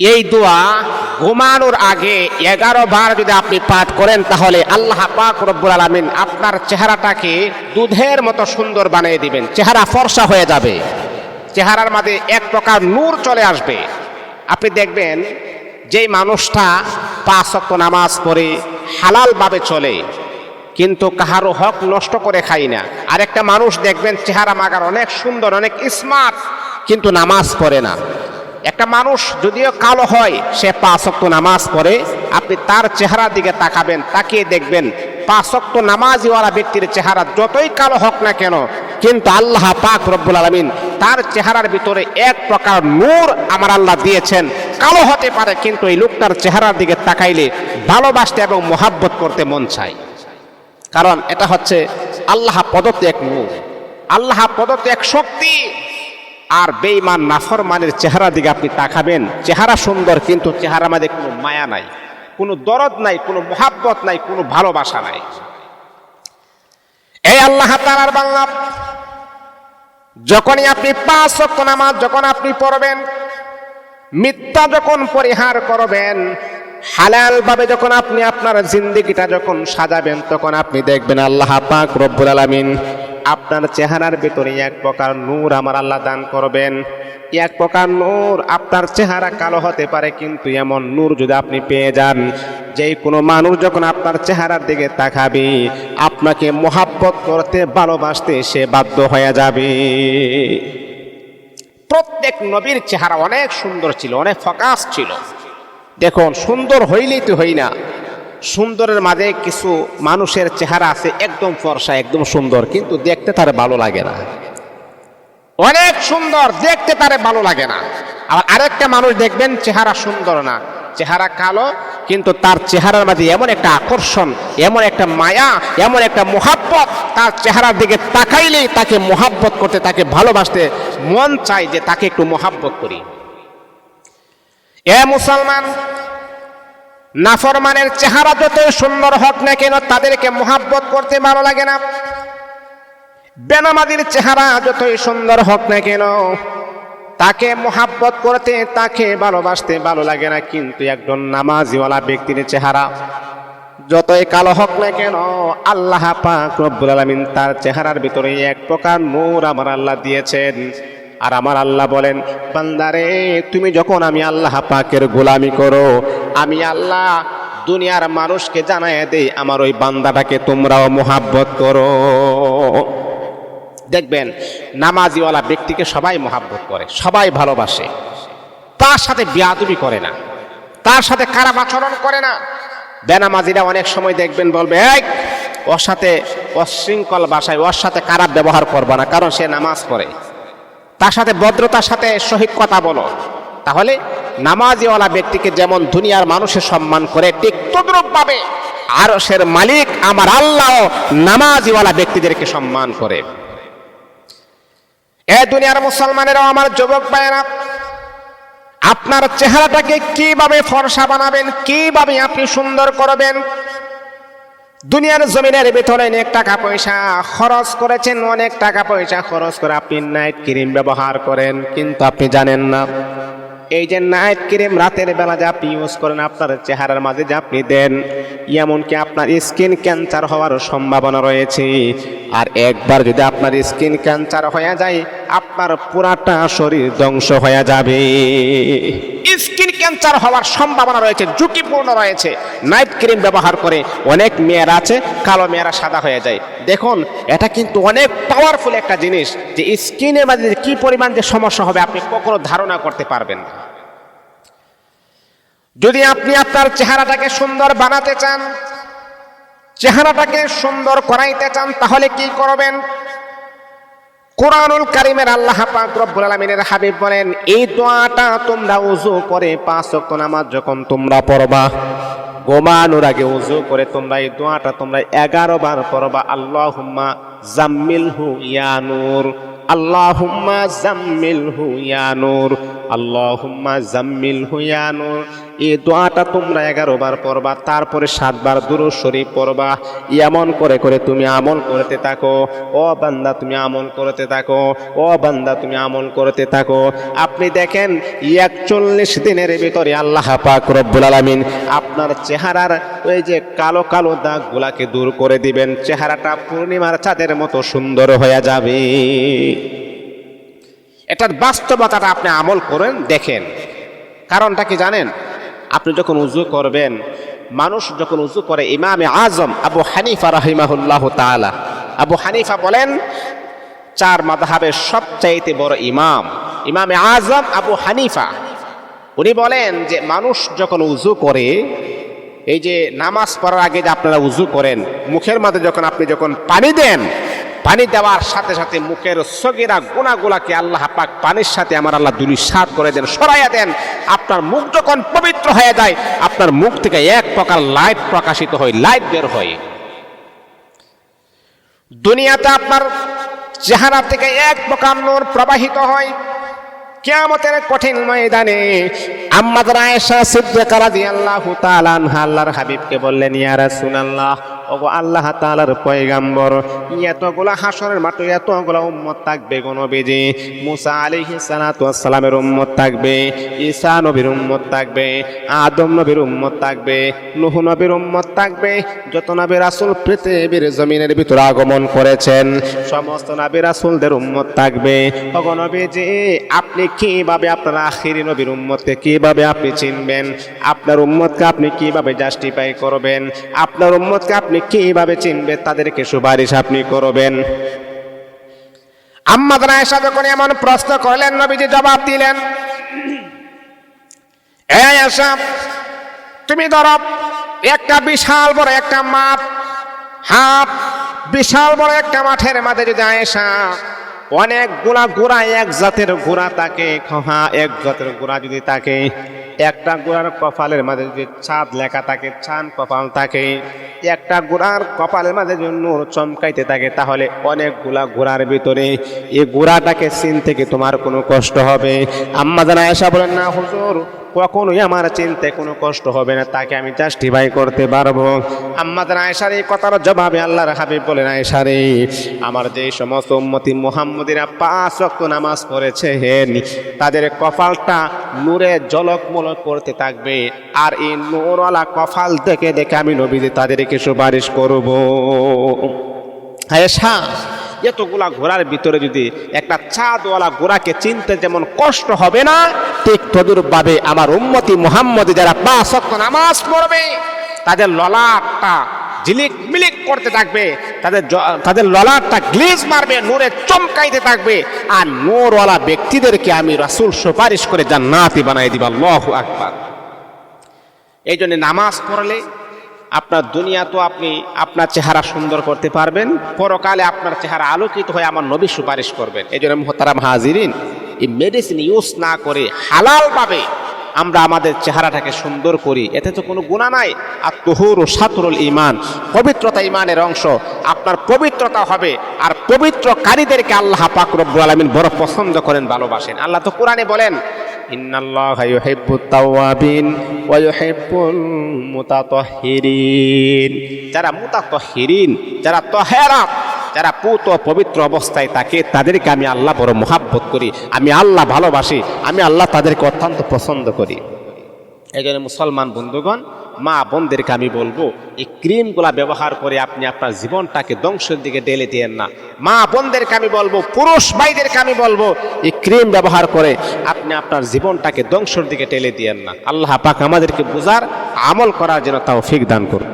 এই দোয়া ঘুমানোর আগে এগারো বার যদি আপনি পাঠ করেন, তাহলে আল্লাহ পাক রব্বুল আলমিন আপনার চেহারাটাকে দুধের মতো সুন্দর বানিয়ে দিবেন। চেহারা ফর্সা হয়ে যাবে। চেহারার মাঝে এক প্রকার নূর চলে আসবে। আপনি দেখবেন যেই মানুষটা পাঁচ ওয়াক্ত নামাজ পড়ে, হালালভাবে চলে, কিন্তু কাহারও হক নষ্ট করে খাই না। আর একটা মানুষ দেখবেন চেহারা মাগার অনেক সুন্দর, অনেক স্মার্ট কিন্তু নামাজ পড়ে না। একটা মানুষ যদিও কালো হয়, সে পাঁচ ওয়াক্ত নামাজ পড়ে, আপনি তার চেহারার দিকে তাকাবেন, তাকিয়ে দেখবেন পাঁচ ওয়াক্ত নামাজিওয়ালা ব্যক্তির চেহারা যতই কালো হোক না কেন, কিন্তু আল্লাহ পাক রব্বুল আলমিন তার চেহারার ভিতরে এক প্রকার নূর আমার আল্লাহ দিয়েছেন। কালো হতে পারে, কিন্তু এই লোকটার চেহারার দিকে তাকাইলে ভালোবাসতে এবং মোহাব্বত করতে মন চায়। কারণ এটা হচ্ছে আল্লাহ প্রদত্ত এক নূর। আল্লাহ প্রদত্ত এক শক্তি। আর বেঈমান নাফরমানের চেহারা দিকে আপনি তাকাবেন, চেহারা সুন্দর কিন্তু চেহারা মাঝে কোনো মায়া নাই, কোনো দরদ নাই, কোনো মোহাব্বত নাই, কোনো ভালোবাসা নাই। এই আল্লাহ তালার বাংলা যখনই আপনি পাঁচ নামাজ যখন আপনি পড়বেন, মিথ্যা যখন পরিহার করবেন হালাল ভাবে যখন আপনি আপনার জিন্দিগিটা যখন সাজাবেন, তখন আপনি দেখবেন আল্লাহ পাক রব্বুল আলামিন আপনার চেহারার ভিতরে এক প্রকার নূর আমার আল্লাহ দান করবেন। এক প্রকার নূর আপনার চেহারা কালো হতে পারে, কিন্তু এমন নূর যদি আপনি পেয়ে যান, যেই কোনো মানুষ যখন আপনার চেহারার দিকে তাকাবে, আপনাকে মোহাব্বত করতে ভালোবাসতে সে বাধ্য হয়ে যাবে। প্রত্যেক নবীর চেহারা অনেক সুন্দর ছিল, অনেক ফকাস ছিল। দেখুন, সুন্দর হইলেই তো হই না। সুন্দরের মাঝে কিছু মানুষের চেহারা আছে, একদম ফর্সা, একদম সুন্দর, কিন্তু দেখতে তার ভালো লাগে না। অনেক সুন্দর, দেখতে তারে ভালো লাগে না। আবার আরেকটা মানুষ দেখবেন, চেহারা সুন্দর না। চেহারা কালো, কিন্তু তার চেহারার মাঝে এমন একটা আকর্ষণ, এমন একটা মায়া, এমন একটা মোহাব্বত। তার চেহারার দিকে তাকাইলেই তাকে মোহাব্বত করতে, তাকে ভালোবাসতে মন চায় যে তাকে একটু মোহাব্বত করি। এ মুসলমান, নাফরমানের চেহারা যতই সুন্দর হোক না কেন, তাদেরকে মোহাব্বত করতে ভালো লাগে না। বেনামাদির চেহারা যতই সুন্দর হোক না কেন, তাকে মোহাব্বত করতে, তাকে ভালোবাসতে ভালো লাগে না। কিন্তু একজন নামাজিওয়ালা ব্যক্তির চেহারা যতই কালো হোক না কেন, আল্লাহ পাক রব্বুল আলামিন তার চেহারার ভিতরে এক প্রকার নূর আমার আল্লাহ দিয়েছেন। আর আমার আল্লাহ বলেন, বান্দারে, তুমি যখন আমি আল্লাহ পাকের গোলামি করো, আমি আল্লাহ দুনিয়ার মানুষকে জানায় দেই, আমার ওই বান্দাটাকে তোমরাও মোহাব্বত করো। দেখবেন, নামাজিওয়ালা ব্যক্তিকে সবাই মহাব্বত করে, সবাই ভালোবাসে। তার সাথে বিয়াদুবি করে না, তার সাথে খারাপ আচরণ করে না। বেনামাজিরা অনেক সময় দেখবেন বলবে, এই, ওর সাথে অশৃঙ্খল ভাষায় ওর সাথে খারাপ ব্যবহার করব না, কারণ সে নামাজ পড়ে। তার সাথে ভদ্রতার সাথে সহিত কথা বলো। তাহলে নামাজিওয়ালা ব্যক্তিকে যেমন দুনিয়ার মানুষের সম্মান করে, ঠিক তদ্রুপভাবে আরশের মালিক আমার আল্লাহ নামাজিওয়ালা ব্যক্তিদেরকে সম্মান করে। এ দুনিয়ার মুসলমানেরাও আমার যুবক ভাইয়েরা, আপনার চেহারাটাকে কীভাবে ফর্সা বানাবেন, কীভাবে আপনি সুন্দর করবেন দুনিয়ার জমিনের ভিতরে অনেক টাকা পয়সা খরচ করেছেন, অনেক টাকা পয়সা খরচ করে আপনি নাইট ক্রিম ব্যবহার করেন, কিন্তু আপনি জানেন না। এই যে নাইট ক্রিম রাতের বেলা যে আপনি ইউজ করেন, আপনার চেহারার মাঝে যে আপনি দেন, এমনকি আপনার স্কিন ক্যান্সার হওয়ার সম্ভাবনা রয়েছে। আর একবার যদি আপনার স্কিন ক্যান্সার হয়ে যায়, আপনার পুরাটা শরীর ধ্বংস হয়ে যাবে। স্কিন ক্যান্সার হওয়ার সম্ভাবনা রয়েছে, ঝুঁকিপূর্ণ রয়েছে। নাইট ক্রিম ব্যবহার করে অনেক মেয়েরা আছে কালো মেয়েরা সাদা হয়ে যায়। দেখুন, এটা কিন্তু অনেক পাওয়ারফুল একটা জিনিস যে স্কিনের মাঝে কি পরিমাণ যে সমস্যা হবে আপনি কখনো ধারণা করতে পারবেন না। যদি আপনি আপনার চেহারাটাকে সুন্দর বানাতে চান, চেহারাটাকে সুন্দর করাইতে চান, তাহলে কি করবেন? কোরআনুল কারিমের আল্লাহ পাক হাবিব বলেন, এই দোয়াটা তোমরা উজু করে পাঁচ ওয়াক্ত নামাজ যখন তোমরা পড়বা ঘুমানোর আগে উজু করে তোমরা এই দোয়াটা তোমরা এগারো বার পড়বা হু ইয়ানুর আল্লাহ হুম্মা আল্লাহুম্মা জাম্মিলহু ইয়ানুর আল্লাহ আল্লাহুম্মা জাম্মিল হুয়ানো এই দোয়াটা তোমরা এগারো বার পড়বা, তারপরে সাতবার দুরু শরীফ পড়বা। এমন করে করে তুমি আমল করতে থাকো। ও বান্দা, তুমি আমল করতে থাকো। ও বান্দা, তুমি আমল করতে থাকো। আপনি দেখেন, একচল্লিশ দিনের ভিতরে আল্লাহ পাক রব্বুল আলামিন আপনার চেহারার ওই যে কালো কালো দাগগুলাকে দূর করে দিবেন। চেহারাটা পূর্ণিমার চাঁদের মতো সুন্দর হয়ে যাবে। এটার বাস্তবতাটা আপনি আমল করেন, দেখেন। কারণটা কি জানেন? আপনি যখন উজু করবেন, মানুষ যখন উজু করে, ইমামে আজম আবু হানিফা রাহিমাহুল্লাহ তাআলা, আবু হানিফা বলেন, চার মাযহাবের সবচাইতে বড় ইমাম ইমামে আজম আবু হানিফা। উনি বলেন যে, মানুষ যখন উজু করে, এই যে নামাজ পড়ার আগে যে আপনারা উজু করেন, মুখের মাঝে যখন আপনি যখন পানি দেন পানি দেওয়ার সাথে সাথে মুখের সগিরা গুণাগুলাকে আল্লাহ পাক পানির সাথে আমার আল্লাহ দুলি সাত করে দেন, সরাইয়া দেন। আপনার মুখ যখন পবিত্র হয়ে যায়, আপনার মুখ থেকে এক প্রকার লাইট প্রকাশিত হয়, লাইট বের হয়। দুনিয়াতে আপনার চেহারা থেকে এক প্রকার নূর প্রবাহিত হয়। কিয়ামতের কঠিন ময়দানে আম্মাদের আয়েশা সিদ্দিকা রাদিয়াল্লাহু তাআলা আল্লাহর হাবিবকে বললেন, ইয়া রাসূলুল্লাহ ওগো আল্লাহ তাআলার পয়গাম্বর, এতগুলা হাসরের মাঠে, এতগুলা উম্মত থাকবে গো নবীজি। মুসা আলাইহিস সালাতু উম্মত থাকবে, ঈসা নবীর উম্মত থাকবে, আদম নবীর উম্মত থাকবে, নূহ নবীর উম্মত থাকবে। যত নবী রাসূল পৃথিবীর জমিনের ভিতরে আগমন করেছেন, সমস্ত নবী রাসূলদের উম্মত থাকবে। ওগো নবীজি, আপনি কীভাবে আপনার আখিরি নবীর উম্মতকে কীভাবে আপনি চিনবেন? আপনার উম্মতকে আপনি কীভাবে জাস্টিফাই করবেন? আপনার উম্মতকে আপনি কীভাবে চিনবে? তাদেরকে সুপারিশ আপনি করবেন। এমন প্রশ্ন করলেন, নবীজি জবাব দিলেন তুমি ধরো, একটা বিশাল বড় একটা মাঠ হাফ, বিশাল বড় একটা মাঠের মাঝে যদি আয়েশা অনেক গোড়া গোড়া এক জাতের গোড়া তাকে খহা এক জাতের গোড়া যদি তাকে, একটা গোড়ার কপালের মাঝে যদি চাঁদ লেখা থাকে চাঁদ কপাল থাকে, একটা গোড়ার কপালের মাঝে যদি নূর চমকাইতে থাকে, তাহলে অনেকগুলা গোড়ার ভিতরে এই গোড়াটাকে চিন থেকে তোমার কোনো কষ্ট হবে? আম্মা জানা আয়সা বলেন, না, হুজুর কখনোই আমার চিনতে কোনো কষ্ট হবে না, তাকে আমি জাস্টিফাই করতে পারব। আম্মাদের আয়সার এই কথার জবাবে আল্লাহর হাবিব বলেন আয়সারে আমার যে সমস্ত উম্মতি মোহাম্মদিরা পাঁচ রক্ত নামাজ পড়েছে হেন তাদের কপালটা নূরে জলক মলক করতে থাকবে, আর এই নূরওয়ালা কপাল দেখে দেখে আমি নবীজি তাদেরকে সুপারিশ করব। আয়েশা এতগুলা ঘোড়ার ভিতরে যদি একটা চাঁদওয়ালা ঘোড়াকে চিনতে যেমন কষ্ট হবে না, ঠিক তদুরভাবে আমার উম্মতি মোহাম্মদী যারা পাঁচ নামাজ পড়বে, তাদের ললাটটা ঝিলিক মিলিক করতে থাকবে, তাদের তাদের ললাটটা গ্লিজ মারবে, নূরে চমকাইতে থাকবে, আর নূরওয়ালা ব্যক্তিদেরকে আমি রাসূল সুপারিশ করে জান্নাতি বানাই দিবা, আল্লাহু আকবার। এই জন্য নামাজ পড়লে আপনার দুনিয়া তো আপনি আপনার চেহারা সুন্দর করতে পারবেন। পরকালে আপনার চেহারা আলোকিত হয়ে আমার নবী সুপারিশ করবেন। এই জন্য মোহতারাম হাজিরিন, এই মেডিসিন ইউজ না করে হালালভাবে আমরা আমাদের চেহারাটাকে সুন্দর করি। এতে তো কোনো গুণা নাই। আর তহুর ও সাতুরুল ইমান পবিত্রতা ইমানের অংশ। আপনার পবিত্রতা হবে আর পবিত্রকারীদেরকে আল্লাহ পাক রব্বুল আলামিন বড় পছন্দ করেন, ভালোবাসেন। আল্লাহ তো কোরআনে বলেন ইন্নাল্লাহা ইউহিব্বুত তাওয়াবিন ওয়া ইউহিব্বুল মুতাতাহহিরিন যারা মুতাতাহহিরিন যারা তহেরাত যারা পুত পবিত্র অবস্থায় থাকে, তাদেরকে আমি আল্লাহ বড় মহাব্বত করি, আমি আল্লাহ ভালোবাসি, আমি আল্লাহ তাদেরকে অত্যন্ত পছন্দ করি। এই মুসলমান বন্ধুগণ মা বোনদেরকে আমি বলব, এই ক্রিমগুলা ব্যবহার করে আপনি আপনার জীবনটাকে ধ্বংসের দিকে ডেলে দিয়েন না। মা বোনদেরকে আমি বলব, পুরুষ ভাইদেরকে আমি বলব, এই ক্রিম ব্যবহার করে আপনি আপনার জীবনটাকে ধ্বংসের দিকে টেলে দিয়েন না। আল্লাহ পাক আমাদেরকে বোঝার আমল করার জন্য তাও ফিক দান করুন।